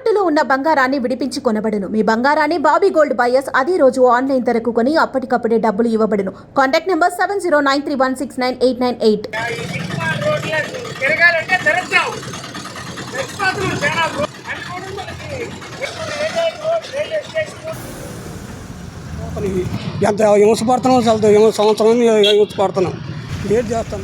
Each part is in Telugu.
తాకట్టులో ఉన్న బంగారాన్ని విడిపించి కొనబడును. మీ బంగారాన్ని బాబీ గోల్డ్ బయర్స్ అదే రోజు ఆన్లైన్ ధరకు కొని అప్పటికప్పుడే డబ్బులు ఇవ్వబడును. Contact number seven zero nine three one six nine eight nine eight. ఎంత? హింస పడుతున్నాం చాలా సంవత్సరం హింస పడుతున్నాం ఏం చేస్తాం?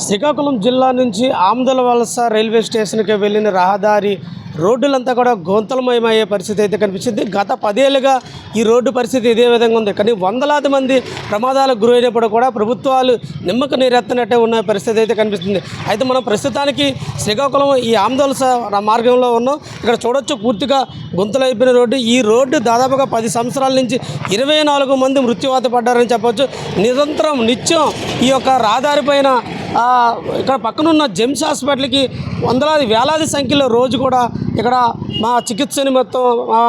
శ్రీకాకుళం జిల్లా నుంచి ఆమదల వలస రైల్వే స్టేషన్కి వెళ్ళిన రహదారి రోడ్డులంతా కూడా గోంతలమయమయ్యే పరిస్థితి అయితే కనిపించింది గత పదేళ్ళుగా ఈ రోడ్డు పరిస్థితి ఇదే విధంగా ఉంది. కానీ వందలాది మంది ప్రమాదాలకు గురైనప్పుడు కూడా ప్రభుత్వాలు నిమ్మక నీరెత్తనట్టే ఉన్న పరిస్థితి అయితే కనిపిస్తుంది. అయితే మనం ప్రస్తుతానికి శ్రీకాకుళం ఈ ఆమదవలస మార్గంలో ఉన్నాం. ఇక్కడ చూడొచ్చు పూర్తిగా గుంతలు రోడ్డు. ఈ రోడ్డు దాదాపుగా పది సంవత్సరాల నుంచి ఇరవై నాలుగు మంది మృత్యువాత పడ్డారని చెప్పవచ్చు నిరంతరం నిత్యం ఈ యొక్క రహదారి పైన ఇక్కడ పక్కనున్న జెమ్స్ హాస్పిటల్కి వందలాది వేలాది సంఖ్యలో రోజు కూడా ఇక్కడ మా చికిత్స నిమిత్తం మా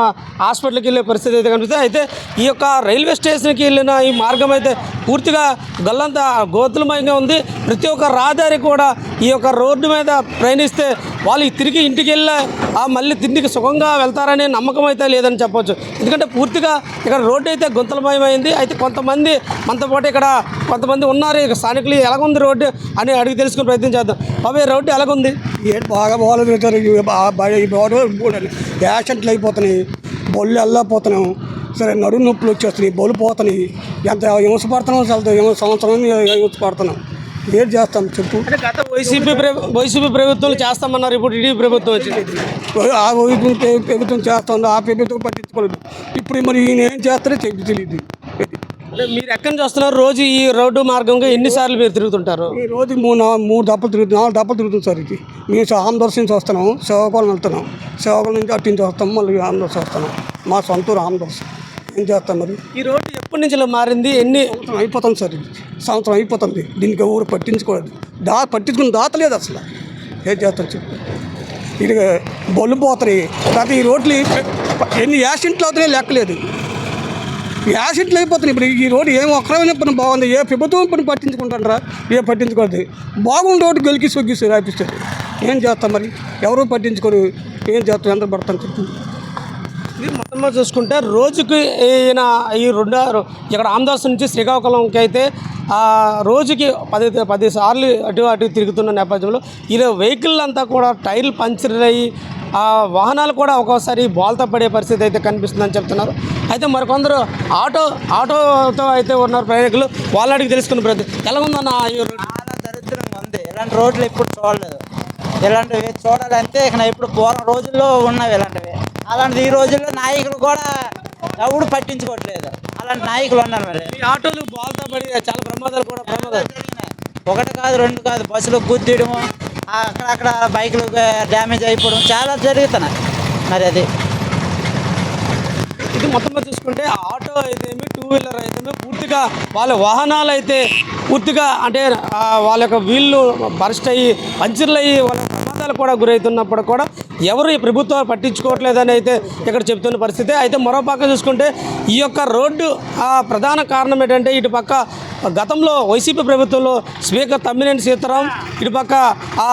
హాస్పిటల్కి వెళ్ళే పరిస్థితి అయితే కనిపిస్తుంది. అయితే ఈ యొక్క రైల్వే స్టేషన్కి వెళ్ళిన ఈ మార్గం అయితే పూర్తిగా గల్లంతా గోతులమయంగా ఉంది. ప్రతి ఒక్క రహదారి కూడా ఈ యొక్క రోడ్డు మీద ప్రయాణిస్తే వాళ్ళు తిరిగి ఇంటికి వెళ్ళి ఆ మళ్ళీ తిండికి సుఖంగా వెళ్తారనే నమ్మకం అయితే లేదని చెప్పొచ్చు. ఎందుకంటే పూర్తిగా ఇక్కడ రోడ్డు అయితే గుంతలమయమైంది. అయితే కొంతమంది మనతో పాటు ఇక్కడ కొంతమంది ఉన్నారు. ఇక స్థానికులు ఎలాగుంది రోడ్డు అని అడిగి తెలుసుకునే ప్రయత్నం చేద్దాం. బాబాయ్ రోడ్డు ఎలాగుంది? ఏంటి బాగా బాగాలేదు యాక్సిడెంట్లు అయిపోతున్నాయి. బొల్లు వెళ్ళకపోతున్నాం సరే నడుము నొప్పులు వచ్చేస్తున్నాయి. బొల్లు పోతున్నాయి. ఎంత హింస పడుతున్నాం సంవత్సరం హింస పడుతున్నాం ఏం చేస్తాం చెప్పు. వైసీపీ వైసీపీ ప్రభుత్వం చేస్తామన్నారు. ఇప్పుడు టీడీపీ ప్రభుత్వం వచ్చింది. ఆ వైపు ప్రభుత్వం చేస్తుంది. ఆ ప్రభుత్వం పట్టించుకోలేదు. ఇప్పుడు మరి ఈయన ఏం చేస్తారో చెప్పి తెలియదు మీరు ఎక్కడి నుంచి వస్తున్నారు? రోజు ఈ రోడ్డు మార్గంగా ఎన్నిసార్లు మీరు తిరుగుతుంటారు? ఈ రోజు మూడు మూడు దప్పలు తిరుగుతుంది నాలుగు దప్పలు తిరుగుతుంది సార్ ఇది. మేము ఆంధ్రస్ నుంచి వస్తున్నాం. సేవకులం వెళ్తున్నాం. సేవకుల నుంచి అటు నుంచి వస్తాం. మళ్ళీ ఆంధ్రస్ వస్తున్నాం. మా సొంత ఊరు ఆంధ్రస్ ఏం చేస్తాం మరి? ఈ రోడ్డు ఎప్పటి నుంచి ఇలా మారింది? ఎన్ని సంవత్సరం అయిపోతుంది సార్ ఇది? సంవత్సరం అయిపోతుంది. దీనికి ఊరు పట్టించుకోలేదు. దా పట్టించుకుని దాతలేదు అసలు. ఏం చేస్తాం చెప్పు. ఇది బొల్లు పోతాయి. తర్వాత ఈ రోడ్లు ఎన్ని యాక్సిడెంట్లు అవుతున్నాయి లెక్కలేదు. యాక్సిడెంట్లు అయిపోతున్నాయి. ఇప్పుడు ఈ రోడ్డు ఏం ఒక్కరైనా పని బాగుంది. ఏ ప్రభుత్వం పని పట్టించుకుంటారా ఏ పట్టించుకోదు బాగుండే రోడ్డు గెలికి సొగ్గిస్తారు రాపిస్తారు. ఏం చేస్తాం మరి? ఎవరు పట్టించుకోరు? ఏం చేస్తాం? ఎంత పడతాం చెప్పు. ఇది మొత్తం చూసుకుంటే రోజుకి ఈయన ఈ రెండు ఇక్కడ ఆంధ్రాస్ నుంచి శ్రీకాకుళంకి అయితే ఆ రోజుకి పది పది సార్లు అటు అటు తిరుగుతున్న నేపథ్యంలో ఇలా వెహికల్ అంతా కూడా టైర్లు పంచర్ అయ్యి ఆ వాహనాలు కూడా ఒక్కోసారి బాల్తో పడే పరిస్థితి అయితే కనిపిస్తుందని చెప్తున్నారు. అయితే మరికొందరు ఆటో ఆటోతో అయితే ఉన్నారు ప్రయాణికులు. వాళ్ళ అడిగి తెలుసుకున్న ప్రతి ఎలా ఉందన్న ఈ చాలా దరిద్రంగా ఉంది. ఇలాంటి రోడ్లు ఎప్పుడు చూడలేదు. ఇలాంటివి చూడాలంటే ఇక ఇప్పుడు పూర్వం రోజుల్లో ఉన్నవి ఇలాంటివి. అలాంటిది ఈ రోజుల్లో నాయకులు కూడా ఎవడు పట్టించుకోవట్లేదు. అలాంటి నాయకులు ఉన్నారు మరి. ఈ ఆటోలు బోల్తా పడి చాలా ప్రమాదాలు కూడా ప్రమాదాలు. జరిగినాయి. ఒకటి కాదు రెండు కాదు బస్సులు గుద్దియడము అక్కడక్కడ బైకులు డ్యామేజ్ అయిపోవడం చాలా జరుగుతున్నాయి మరి అది. ఇది మొత్తం చూసుకుంటే ఆటో అయితేమి టూ వీలర్ అయితేమి పూర్తిగా వాళ్ళ వాహనాలు అయితే పూర్తిగా అంటే వాళ్ళ యొక్క వీళ్ళు బరస్ట్ అయ్యి పంచర్లు అయ్యి వాళ్ళ ప్రమాదాలు కూడా గురవుతున్నప్పుడు కూడా ఎవరు ఈ ప్రభుత్వాలు పట్టించుకోవట్లేదని అయితే ఇక్కడ చెప్తున్న పరిస్థితి. అయితే మరో పక్క చూసుకుంటే ఈ యొక్క రోడ్డు ఆ ప్రధాన కారణం ఏంటంటే ఇటు పక్క గతంలో వైసీపీ ప్రభుత్వంలో స్పీకర్ తమ్మినేని సీతారాం ఇటుపక్క ఆ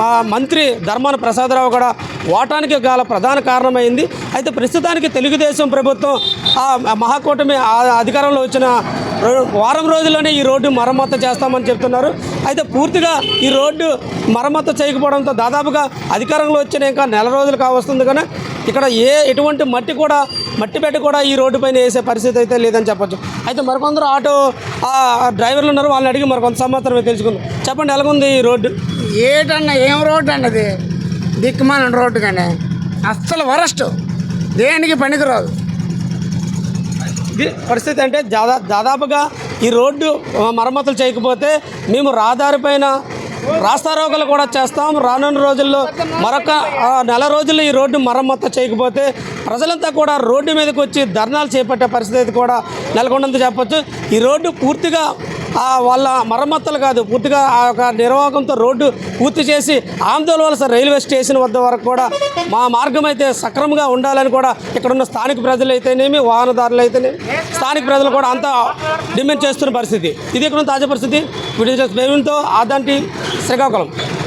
మా మంత్రి ధర్మాన ప్రసాదరావు కూడా ఓటానికి గల ప్రధాన కారణమైంది. అయితే ప్రస్తుతానికి తెలుగుదేశం ప్రభుత్వం ఆ మహాకూటమి అధికారంలో వచ్చిన వారం రోజుల్లోనే ఈ రోడ్డు మరమ్మతు చేస్తామని చెప్తున్నారు. అయితే పూర్తిగా ఈ రోడ్డు మరమ్మతు చేయకపోవడంతో దాదాపుగా అధికారంలో వచ్చిన ఇంకా నెల రోజులు కావస్తుంది కానీ ఇక్కడ ఏ ఎటువంటి మట్టి కూడా మట్టి పెట్టి కూడా ఈ రోడ్డు పైన వేసే పరిస్థితి అయితే లేదని చెప్పొచ్చు. అయితే మరికొందరు ఆటో ఆ డ్రైవర్లు ఉన్నారు వాళ్ళని అడిగి మరికొంత సమాచారం తెలుసుకుందాం. చెప్పండి ఎలాగుంది ఈ రోడ్డు? ఏటన్నా ఏం రోడ్డు అన్నది? దిక్కుమాల రోడ్డు కానీ. అస్సలు వరస్ట్. దేనికి పనికిరాదు. పరిస్థితి అంటే దాదా దాదాపుగా ఈ రోడ్డు మరమ్మతులు చేయకపోతే మేము రహదారిపైన రాస్తారోకలు కూడా చేస్తాం. రానున్న రోజుల్లో మరొక నెల రోజుల్లో ఈ రోడ్డు మరమ్మతు చేయకపోతే ప్రజలంతా కూడా రోడ్డు మీదకి వచ్చి ధర్నాలు చేపట్టే పరిస్థితి అయితే కూడా నెలకొందని చెప్పొచ్చు. ఈ రోడ్డు పూర్తిగా వాళ్ళ మరమ్మతులు కాదు పూర్తిగా ఆ యొక్క నిర్వాహకంతో రోడ్డు పూర్తి చేసి ఆందోళన రైల్వే స్టేషన్ వద్ద వరకు కూడా మా మార్గం అయితే సక్రమంగా ఉండాలని కూడా ఇక్కడ ఉన్న స్థానిక ప్రజలు అయితేనేమి వాహనదారులు అయితేనేమి స్థానిక ప్రజలు కూడా అంతా డిమాండ్ చేస్తున్న పరిస్థితి. ఇది ఇక్కడ తాజా పరిస్థితి. వీడియో మేముతో ఆదాంటి శ్రీకాకుళం.